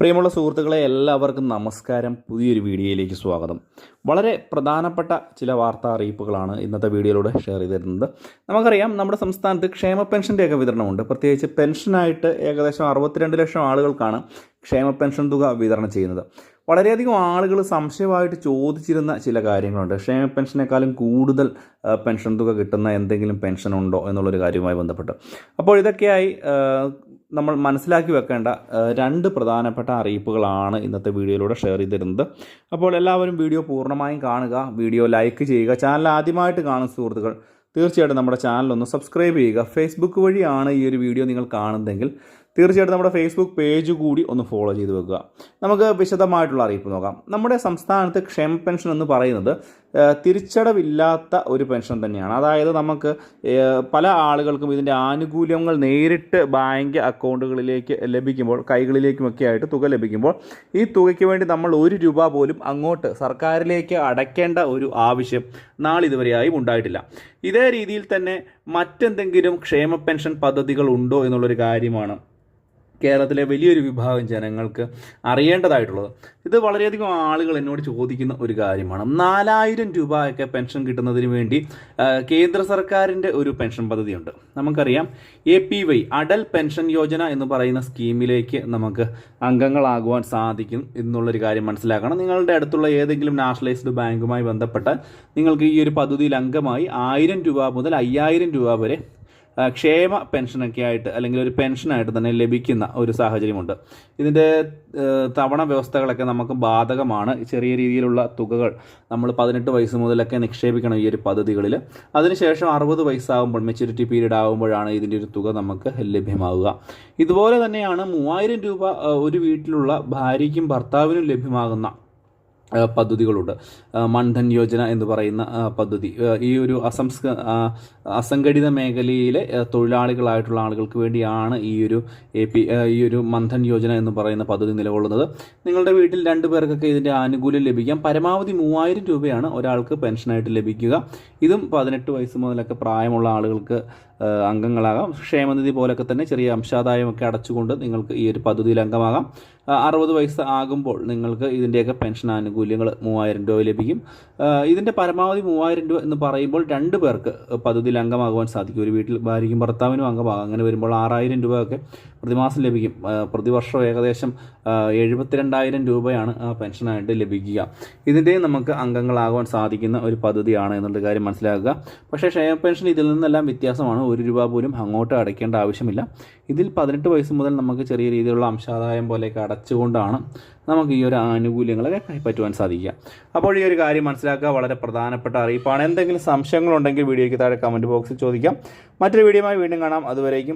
പ്രിയമുള്ള സുഹൃത്തുക്കളെ എല്ലാവർക്കും നമസ്കാരം. പുതിയൊരു വീഡിയോയിലേക്ക് സ്വാഗതം. വളരെ പ്രധാനപ്പെട്ട ചില വാർത്താ അറിയിപ്പുകളാണ് ഇന്നത്തെ വീഡിയോയിലൂടെ ഷെയർ ചെയ്തിരുന്നത്. നമുക്കറിയാം നമ്മുടെ സംസ്ഥാനത്ത് ക്ഷേമ പെൻഷന്റെയൊക്കെ വിതരണമുണ്ട്. പ്രത്യേകിച്ച് പെൻഷനായിട്ട് ഏകദേശം അറുപത്തിരണ്ട് ലക്ഷം ആളുകൾക്കാണ് ക്ഷേമ പെൻഷൻ തുക വിതരണം ചെയ്യുന്നത്. വളരെയധികം ആളുകൾ സംശയമായിട്ട് ചോദിച്ചിരുന്ന ചില കാര്യങ്ങളുണ്ട്. ക്ഷേമ പെൻഷനേക്കാളും കൂടുതൽ പെൻഷൻ തുക കിട്ടുന്ന എന്തെങ്കിലും പെൻഷൻ ഉണ്ടോ എന്നുള്ളൊരു കാര്യവുമായി ബന്ധപ്പെട്ട്. അപ്പോൾ ഇതൊക്കെയായി നമ്മൾ മനസ്സിലാക്കി വെക്കേണ്ട രണ്ട് പ്രധാനപ്പെട്ട അറിയിപ്പുകളാണ് ഇന്നത്തെ വീഡിയോയിലൂടെ ഷെയർ ചെയ്തിരുന്നത്. അപ്പോൾ എല്ലാവരും വീഡിയോ പൂർണമായും കാണുക വീഡിയോ ലൈക്ക് ചെയ്യുക ചാനൽ ആദ്യമായിട്ട് കാണുന്ന സുഹൃത്തുക്കൾ തീർച്ചയായിട്ടും നമ്മുടെ ചാനലൊന്ന് സബ്സ്ക്രൈബ് ചെയ്യുക. ഫേസ്ബുക്ക് വഴിയാണ് ഈ ഒരു വീഡിയോ നിങ്ങൾ കാണുന്നതെങ്കിൽ തീർച്ചയായിട്ടും നമ്മുടെ ഫേസ്ബുക്ക് പേജ് കൂടി ഒന്ന് ഫോളോ ചെയ്ത് വെക്കുക. നമുക്ക് വിശദമായിട്ടുള്ള അറിയിപ്പ് നോക്കാം. നമ്മുടെ സംസ്ഥാനത്ത് ക്ഷേമ പെൻഷൻ എന്ന് പറയുന്നത് തിരിച്ചടവില്ലാത്ത ഒരു പെൻഷൻ തന്നെയാണ്. അതായത് നമുക്ക് പല ആളുകൾക്കും ഇതിന്റെ ആനുകൂല്യങ്ങൾ നേരിട്ട് ബാങ്ക് അക്കൗണ്ടുകളിലേക്ക് ലഭിക്കുമ്പോൾ കൈകളിലേക്കുമൊക്കെ ആയിട്ട് തുക ലഭിക്കുമ്പോൾ ഈ തുകയ്ക്ക് വേണ്ടി നമ്മൾ ഒരു രൂപ പോലും അങ്ങോട്ട് സർക്കാരിലേക്ക് അടയ്ക്കേണ്ട ഒരു ആവശ്യം നാളിതുവരെയായും ഉണ്ടായിട്ടില്ല. ഇതേ രീതിയിൽ തന്നെ മറ്റെന്തെങ്കിലും ക്ഷേമ പെൻഷൻ പദ്ധതികൾ ഉണ്ടോ എന്നുള്ളൊരു കാര്യമാണ് കേരളത്തിലെ വലിയൊരു വിഭാഗം ജനങ്ങൾക്ക് അറിയേണ്ടതായിട്ടുള്ളത്. ഇത് വളരെയധികം ആളുകൾ എന്നോട് ചോദിക്കുന്ന ഒരു കാര്യമാണ്. നാലായിരം രൂപയൊക്കെ പെൻഷൻ കിട്ടുന്നതിന് വേണ്ടി കേന്ദ്ര സർക്കാരിന്റെ ഒരു പെൻഷൻ പദ്ധതിയുണ്ട്. നമുക്കറിയാം A P Y Atal pension Yojana എന്ന് പറയുന്ന സ്കീമിലേക്ക് നമുക്ക് അംഗങ്ങളാകുവാൻ സാധിക്കും എന്നുള്ളൊരു കാര്യം മനസ്സിലാക്കണം. നിങ്ങളുടെ അടുത്തുള്ള ഏതെങ്കിലും നാഷണലൈസ്ഡ് ബാങ്കുമായി ബന്ധപ്പെട്ടാൽ നിങ്ങൾക്ക് ഈ ഒരു പദ്ധതിയിൽ അംഗമായി ആയിരം രൂപ മുതൽ അയ്യായിരം രൂപ വരെ ക്ഷേമ പെൻഷനൊക്കെ ആയിട്ട് അല്ലെങ്കിൽ ഒരു പെൻഷനായിട്ട് തന്നെ ലഭിക്കുന്ന ഒരു സാഹചര്യമുണ്ട്. ഇതിന്റെ തവണ വ്യവസ്ഥകളൊക്കെ നമുക്ക് ബാധകമാണ്. ചെറിയ രീതിയിലുള്ള തുകകൾ നമ്മൾ പതിനെട്ട് വയസ്സ് മുതലൊക്കെ നിക്ഷേപിക്കണം ഈ ഒരു പദ്ധതികളിൽ അതിനുശേഷം അറുപത് വയസ്സാകുമ്പോൾ മെച്യൂരിറ്റി പീരീഡ് ആകുമ്പോഴാണ് ഇതിന്റെ ഒരു തുക നമുക്ക് ലഭ്യമാവുക. ഇതുപോലെ തന്നെയാണ് മൂവായിരം രൂപ ഒരു വീട്ടിലുള്ള ഭാര്യയ്ക്കും ഭർത്താവിനും ലഭ്യമാകുന്ന പദ്ധതികളുണ്ട്. മൺധൻ യോജന എന്ന് പറയുന്ന പദ്ധതി. ഈ ഒരു അസംസ്ക അസംഘടിത മേഖലയിലെ തൊഴിലാളികളായിട്ടുള്ള ആളുകൾക്ക് വേണ്ടിയാണ് ഈ ഒരു എ പി ഈ ഒരു മന്ധൻ യോജന എന്ന് പറയുന്ന പദ്ധതി നിലകൊള്ളുന്നത്. നിങ്ങളുടെ വീട്ടിൽ രണ്ടു പേർക്കൊക്കെ ഇതിന്റെ ആനുകൂല്യം ലഭിക്കാം. പരമാവധി മൂവായിരം രൂപയാണ് ഒരാൾക്ക് പെൻഷനായിട്ട് ലഭിക്കുക. ഇതും പതിനെട്ട് വയസ്സ് മുതലൊക്കെ പ്രായമുള്ള ആളുകൾക്ക് അംഗങ്ങളാകാം. ക്ഷേമനിധി പോലൊക്കെ തന്നെ ചെറിയ അംശാദായമൊക്കെ അടച്ചുകൊണ്ട് നിങ്ങൾക്ക് ഈ ഒരു പദ്ധതിയിൽ അംഗമാകാം. അറുപത് വയസ്സ് ആകുമ്പോൾ നിങ്ങൾക്ക് ഇതിന്റെയൊക്കെ പെൻഷൻ ആനുകൂല്യങ്ങൾ മൂവായിരം രൂപ ലഭിക്കും. ഇതിന്റെ പരമാവധി മൂവായിരം രൂപ എന്ന് പറയുമ്പോൾ രണ്ട് പേർക്ക് പദ്ധതിയിൽ അംഗമാകുവാൻ സാധിക്കും. ഒരു വീട്ടിൽ ഭാര്യയ്ക്കും ഭർത്താവിനും അംഗമാകാം. അങ്ങനെ വരുമ്പോൾ ആറായിരം രൂപയൊക്കെ പ്രതിമാസം ലഭിക്കും. പ്രതിവർഷം ഏകദേശം എഴുപത്തിരണ്ടായിരം രൂപയാണ് പെൻഷനായിട്ട് ലഭിക്കുക. ഇതിന്റെയും നമുക്ക് അംഗങ്ങളാകുവാൻ സാധിക്കുന്ന ഒരു പദ്ധതിയാണ് എന്നുള്ള കാര്യം മനസ്സിലാക്കുക. പക്ഷേ ക്ഷേമ പെൻഷൻ ഇതിൽ നിന്നെല്ലാം വ്യത്യാസമാണ്. ഒരു രൂപ പോലും അങ്ങോട്ട് അടയ്ക്കേണ്ട ആവശ്യമില്ല. ഇതിൽ പതിനെട്ട് വയസ്സ് മുതൽ നമുക്ക് ചെറിയ രീതിയിലുള്ള അംശാദായം പോലെയൊക്കെ അടച്ചുകൊണ്ടാണ് നമുക്ക് ഈ ഒരു ആനുകൂല്യങ്ങളൊക്കെ കൈപ്പറ്റുവാൻ സാധിക്കുക. അപ്പോൾ ഈ ഒരു കാര്യം മനസ്സിലാക്കുക. വളരെ പ്രധാനപ്പെട്ട അറിയിപ്പാണ്. എന്തെങ്കിലും സംശയങ്ങളുണ്ടെങ്കിൽ വീഡിയോയ്ക്ക് താഴെ കമന്റ് ബോക്സിൽ ചോദിക്കാം. മറ്റൊരു വീഡിയോയുമായി വീണ്ടും കാണാം. അതുവരേക്കും